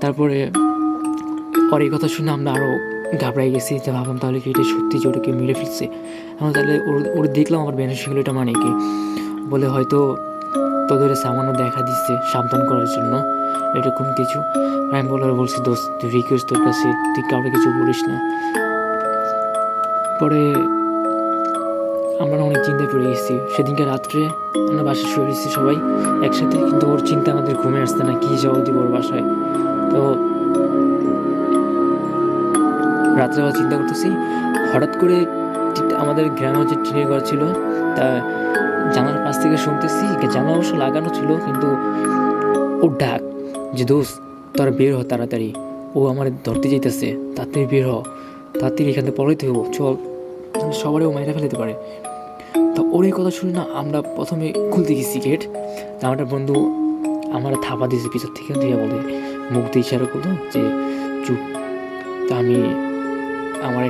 তারপরে ওর এই কথা শুনে আমরা আরও ঘাবড়াই গেছি যে ভাবলাম তাহলে কি এটা সত্যি যে ওটাকে মেরে ফেলছে? আমরা তাহলে ওর ওর দেখলাম আমার বেনের সঙ্গে এটা মানে কি? বলে হয়তো তোদের সামান্য দেখা দিচ্ছে সাবধান করার জন্য, এরকম কিছু। আমি বলে বলছি, দোস্ত তুই রিকোয়েস্ট তোর কাছে, তুই কাউকে কিছু বলিস না। পরে আমরা অনেক চিন্তায় পড়ে গেছি। সেদিনকে রাত্রে আমরা বাসায় শুয়ে গেছি সবাই। একসাথে কিন্তু ওর চিন্তা আমাদের ঘুমে আসছে না, কী জবাব দিব ওর বাসায়। তো রাত্রেবেলা চিন্তা করতেছি, হঠাৎ করে আমাদের গ্রামে যে টিনের ঘর ছিল, তা জানালার পাশ থেকে শুনতেছি জানালা অবশ্য লাগানো ছিল, কিন্তু ও ডাক যে, দোস্ত, তোরা বের হ তাড়াতাড়ি। ও আমার ধরতে যাইতেছে। তাড়াতাড়ি বের হ। তাড়াতাড়ি এখান থেকে পড়াইতে হব চল। সবারই ও মাইরা ফেলতে পারে। তো ওর এই কথা শুনে না আমরা প্রথমে খুলতে গেছি গেট আমার বন্ধু আমার থাপা দিয়েছে পিছন থেকে, দিয়ে বলে মুখ দিয়ে ইশারা করল যে, চুপ। তা আমি আমার